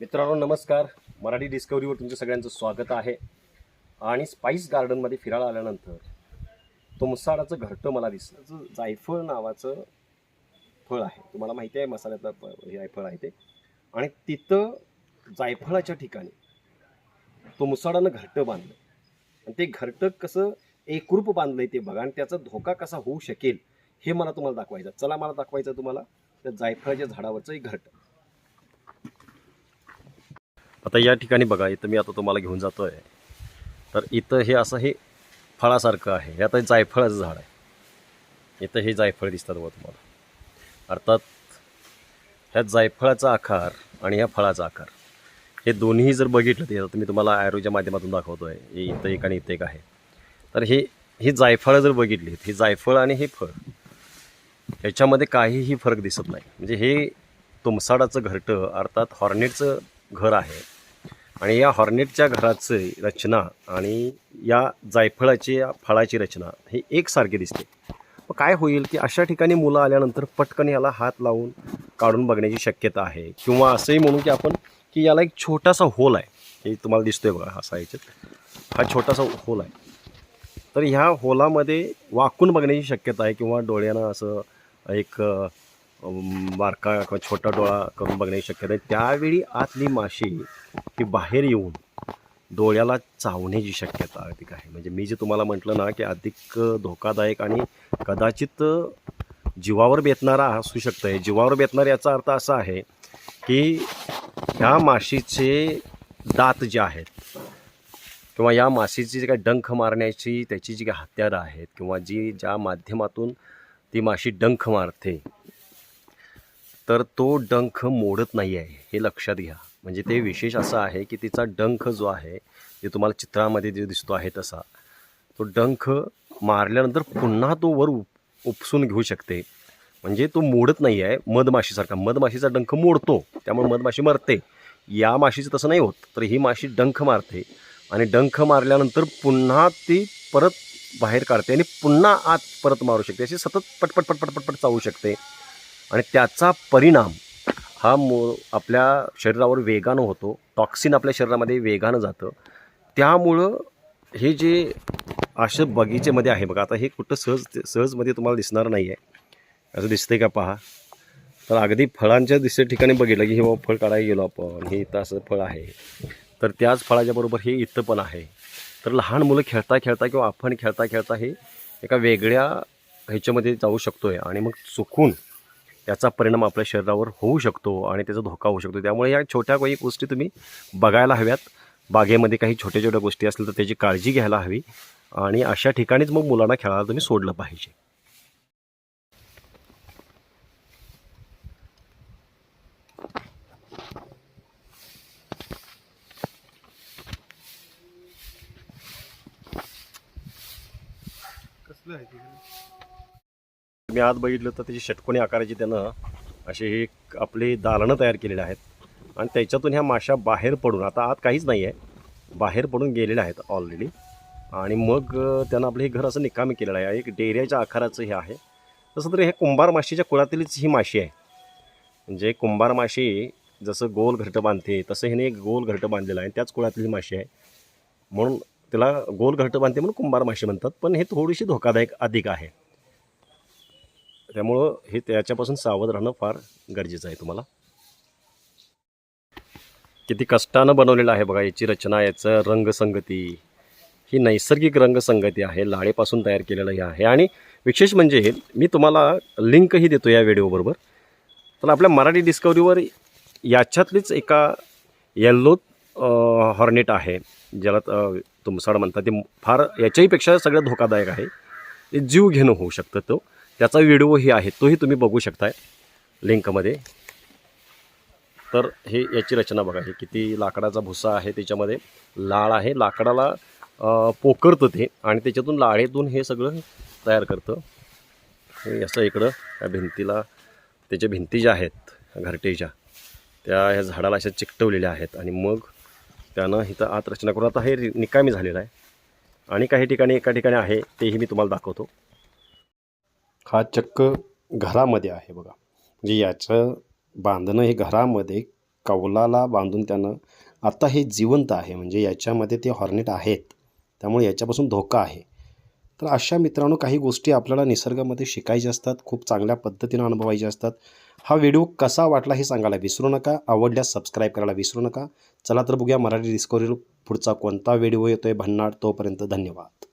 मित्रांनो नमस्कार. मराठी डिस्कवरीवर तुमचं सगळ्यांचं स्वागत आहे. आणि स्पाईस गार्डनमध्ये फिरायला आल्यानंतर तुमसाडाचं घरटं मला दिसलं. जो जायफळ नावाचं फळ आहे. तुम्हाला माहिती आहे मसाल्यातलं प- हे आहे फळ आहे ते. आणि तिथं जायफळाच्या ठिकाणी तुमसाडानं घरटं बांधलं. आणि ते घरटं कसं एकरूप बांधलं आहे ते बघा. आणि त्याचा धोका कसा होऊ शकेल हे मला तुम्हाला दाखवायचं चला मला दाखवायचं तुम्हाला. त्या जायफळाच्या झाडावरचं एक घरटं. आता या ठिकाणी बघा इथं मी आता तुम्हाला घेऊन जातो आहे तर इथं हे असं हे फळासारखं आहे. हे आता जायफळाचं झाड आहे. इथं हे जायफळ दिसतात बघा तुम्हाला. अर्थात ह्या जायफळाचा आकार आणि ह्या फळाचा आकार. हे दोन्ही जर बघितलं ते आता मी तुम्हाला आयुर्वेदच्या माध्यमातून दाखवतो आहे हे इथं एक आणि इथं एक आहे. तर हे ही जायफळं जर बघितली ही जायफळ आणि हे फळ ह्याच्यामध्ये काहीही फरक दिसत नाही. म्हणजे हे तुमसाडाचं घरटं अर्थात हॉर्नेटचं घर आहे. आणि या हॉर्नेटच्या घराची रचना आणि या जायफळाची या फळाची रचना ही एकसारखी दिसते. मग काय होईल की अशा ठिकाणी मुलं आल्यानंतर पटकन याला हात लावून काढून बघण्याची शक्यता आहे. किंवा असंही म्हणू की आपण की याला एक छोटासा होल आहे. हे तुम्हाला दिसतोय बघा असा याच्यात हा छोटासा होल आहे. तर ह्या होलामध्ये वाकून बघण्याची शक्यता आहे किंवा डोळ्यांना असं एक बारका किंवा छोटा डोळा करून बघण्याची शक्यता आहे. त्यावेळी आतली माशी ही बाहेर येऊन डोळ्याला चावण्याची शक्यता अधिक आहे. म्हणजे मी जे तुम्हाला म्हटलं ना की अधिक धोकादायक आणि कदाचित जीवावर बेतणारा असू शकतं आहे जीवावर बेतणारा याचा अर्थ असा आहे की ह्या माशीचे दात जे आहेत किंवा या माशीची जी काही डंख मारण्याची त्याची जी काही हत्यारं आहेत किंवा जी ज्या माध्यमातून ती माशी डंख मारते तर तो डंख मोडत नाही आहे हे लक्षात घ्या. म्हणजे ते विशेष असं आहे की तिचा डंख जो आहे जे तुम्हाला चित्रामध्ये जे दिसतो आहे तसा तो डंख मारल्यानंतर पुन्हा तो वर उप उपसून घेऊ शकते. म्हणजे तो मोडत नाही आहे मधमाशीसारखा. मधमाशीचा डंख मोडतो त्यामुळे मधमाशी मरते. या माशीचं तसं नाही होत तर ही माशी डंख मारते. आणि डंख मारल्यानंतर पुन्हा ती परत बाहेर काढते आणि पुन्हा आत परत मारू शकते. अशी सतत पटपट पटपट पटपट चावू शकते. आणि त्याचा परिणाम हा मु आपल्या शरीरावर वेगानं होतो. टॉक्सिन आपल्या शरीरामध्ये वेगानं जातं. त्यामुळं हे जे असं बगीचेमध्ये आहे बघा आता हे कुठं सहज सहजमध्ये तुम्हाला दिसणार नाही आहे असं दिसतंय का पहा? तर अगदी फळांच्या दिसते ठिकाणी बघितलं की हे बाबा फळ काढायला गेलो आपण हे इथं असं फळ आहे. तर त्याच फळाच्या बरोबर हे इथं पण आहे. तर लहान मुलं खेळता खेळता किंवा आपण खेळता खेळता हे एका वेगळ्या ह्याच्यामध्ये जाऊ शकतो आहे आणि मग चुकून याचा परिणाम आपल्या शरीरावर होऊ शकतो आणि त्याचा धोका होऊ शकतो. त्यामुळे या छोट्या काही गोष्टी तुम्ही बघायला हव्यात. बागेमध्ये काही छोट्या छोट्या गोष्टी असतील तर त्याची काळजी घ्यायला हवी आणि अशा ठिकाणीच मग मुलांना खेळायला तुम्ही सोडलं पाहिजे. कसलं आहे मी आज आत बघितलं तर त्याची षटकोणी आकाराची त्यानं असे हे आपले दालनं तयार केलेले आहेत. आणि त्याच्यातून ह्या माशा बाहेर पडून आता आत काहीच नाही आहे बाहेर पडून गेलेल्या आहेत ऑलरेडी आणि मग त्यानं आपलं हे घर असं निकामी केलेलं आहे. एक डेऱ्याच्या आकाराचं हे आहे. तसं तर हे कुंभार माशीच्या कुळातीलच ही माशी आहे. म्हणजे कुंभार माशी जसं गोल घरटं बांधते तसं हिने एक गोल घरटं बांधलेलं आहे. त्याच कुळातील माशी आहे. म्हणून त्याला गोल घरटं बांधते म्हणून कुंभार माशी म्हणतात. पण हे थोडीशी धोकादायक अधिक आहे. त्यामुळं हे त्याच्यापासून सावध राहणं फार गरजेचं आहे तुम्हाला. किती कष्टानं बनवलेलं आहे बघा याची रचना याचं रंगसंगती. ही नैसर्गिक रंगसंगती आहे लाळेपासून तयार केलेलं हे आहे. आणि विशेष म्हणजे मी तुम्हाला लिंकही देतो या व्हिडिओबरोबर तर आपल्या मराठी डिस्कवरीवर याच्यातलीच एका येल्लो हॉर्नेट आहे ज्याला तुमसाड म्हणतात. ते फार याच्याहीपेक्षा सगळ्यात धोकादायक आहे. ते जीव घेणं होऊ शकतं तो. त्याचा व्हिडिओही आहे तोही तुम्ही बघू शकताय लिंकमध्ये. तर हे याची रचना बघा हे किती लाकडाचा भुसा आहे त्याच्यामध्ये. लाळ आहे लाकडाला पोकरतं ते आणि त्याच्यातून लाळेतून हे सगळं तयार करतं. हे असं इकडं त्या भिंतीला त्याच्या भिंती ज्या आहेत घरटेच्या त्या ह्या झाडाला अशा चिकटवलेल्या आहेत आणि मग त्यानं इथं आत रचना करून आता हे निकामी झालेलं आहे. आणि काही ठिकाणी एका ठिकाणी आहे तेही मी तुम्हाला दाखवतो. हा चक्क घरामध्ये आहे बघा. म्हणजे याचं बांधणं हे घरामध्ये कौलाला बांधून त्यानं आता हे जिवंत आहे. म्हणजे याच्यामध्ये ते हॉर्नेट आहेत. त्यामुळे याच्यापासून धोका आहे. तर अशा मित्रांनो काही गोष्टी आपल्याला निसर्गामध्ये शिकायच्या असतात खूप चांगल्या पद्धतीनं अनुभवायच्या असतात. हा व्हिडिओ कसा वाटला हे सांगायला विसरू नका. आवडल्यास सबस्क्राईब करायला विसरू नका. चला तर बघूया मराठी डिस्कवरीवर पुढचा कोणता व्हिडिओ येतोय भन्नाट. तोपर्यंत धन्यवाद.